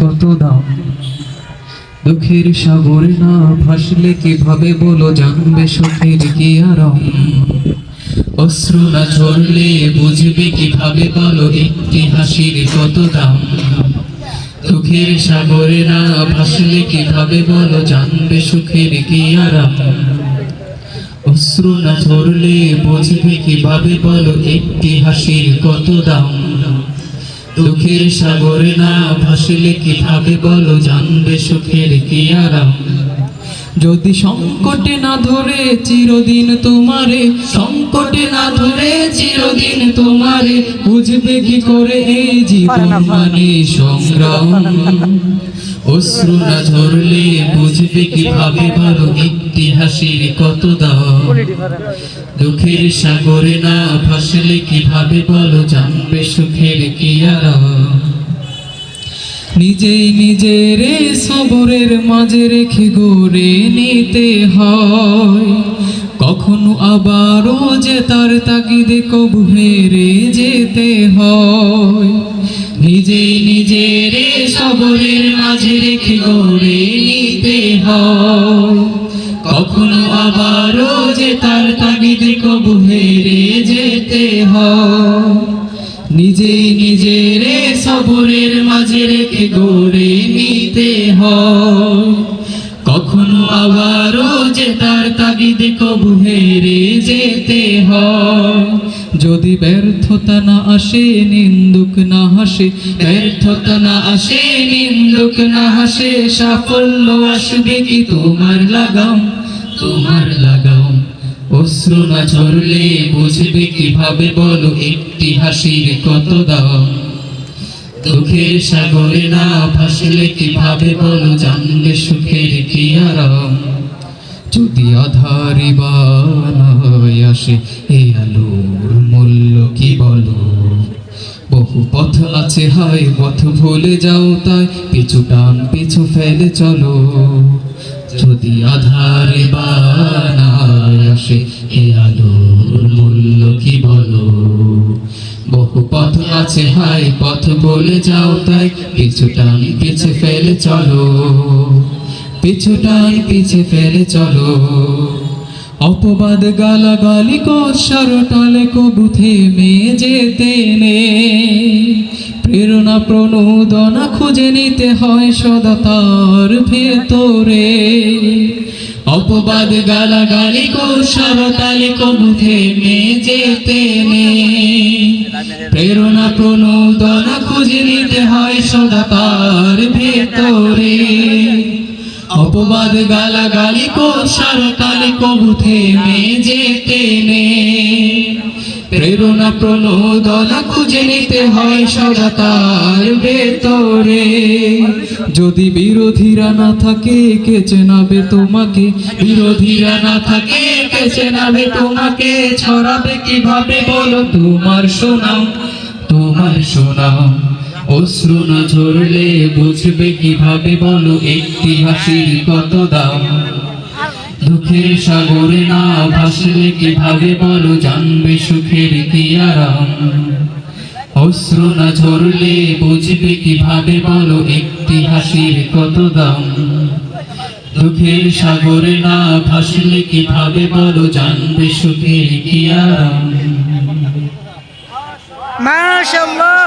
কত দাম? দুঃখের সাগরে না ভাসলে কীভাবে বলো, জানবে সুখের কি আরাম? অশ্রু না ঝরলে বুঝবে কীভাবে বলো একটি হাসির কত দাম? দুঃখের সাগরে না ভাসলে কীভাবে বলো, জানবে সুখের কি আরাম? অশ্রু না ঝরলে বুঝবে কীভাবে বলো একটি হাসির কত দাম? দুঃখের সাগরে না ভাসলে কীভাবে বলো জানবে সুখের কি আরাম? যদি সংকটে না ধরে চিরদিন তোমারে সংকটে না ধরে চিরদিন তোমারে বুঝবে কি করে এই জীবন মানে সংগ্রাম? অশ্রু না ঝরলে বুঝবে কীভাবে বলো একটি হাসির কত দাম দুঃখের সাগরে না ভাসলে কীভাবে বলো জানবে সুখের কি আর নিজেই নিজের সবরের মাঝে রেখে গড়ে নিতে হয়। কখনো আবারও যে তার তাগিদে কবু হেরে যেতে হয়। নিজেই নিজের সবরের মাঝে রেখে গড়ে নিতে হয়। কখনো আবারও যে তার তাগিদে কবু হেরে যেতে হয়। নিজেই নিজের সবরের মাঝে রেখে গড়ে নিতে হয়। কখনো আবারও যে তার তাগিদে কবু হেরে যেতে হয়। যদি ব্যর্থতা না আসে, নিন্দুক না হাসে, ব্যর্থতা না আসে, নিন্দুক না হাসে, সাফল্য আসবে কি তোমার লাগাম? তোমার লাগাম। অশ্রু না ঝরলে বুঝবে কীভাবে বলো একটি হাসির কত দাম? দুঃখের সাগরে না ভাসলে কীভাবে বলো জানলে সুখের কি আরাম? যদি আধারি বানায় আসে এই আলোর মূল্য কি বলো? বহু পথ আছে, হায় পথ ভুলে যাও তাই, পিছু টান, পিছু ফেলে চলো। যদি আধারে বানায় আসে, এ আলোর মূল্য কি বলো? বহু পথ আছে, হায় পথ বলে যাও তাই, পিছু টান, পিছে ফেলে চলো। পিছু টান পিছে ফেলে চলো। অপবাদ গালাগালি কষার টলে কবু থেমে যেতে প্রেরণা প্রণোদনা খুঁজে নিতে হয় সদা তার ভেতরে। অপবাদ গালাগালি কৌশল তালে কবু থেমে যেতে নে। প্রেরণা প্রণোদনা খুঁজে নিতে হয় সদা তার ভেতরে। অপবাদ গালাগালি কৌশল তালে কবু থেমে যেতে নে প্রেরণা প্রণোদনা খুঁজে নিতে হয় সদা তার ভেতরে। যদি বিরোধীরা না থাকে, কে চেনাবে তোমাকে? বিরোধীরা না থাকে, কে চেনাবে তোমাকে? ছড়াবে কীভাবে বলো? তোমার শোনাও তোমার শোনাও। অশ্রু না ঝরলে বুঝবে কীভাবে বলো একটি হাসির কত দাম? দুঃখের সাগরে না ভাসলে কীভাবে বলো জানবে সুখের কি আরাম? অশ্রু না ঝরলে বুঝবে কীভাবে বলো একটি হাসির কত দাম? দুঃখের সাগরে না ভাসলে কীভাবে বলো জানবে সুখের কি আরাম? মাশাল্লাহ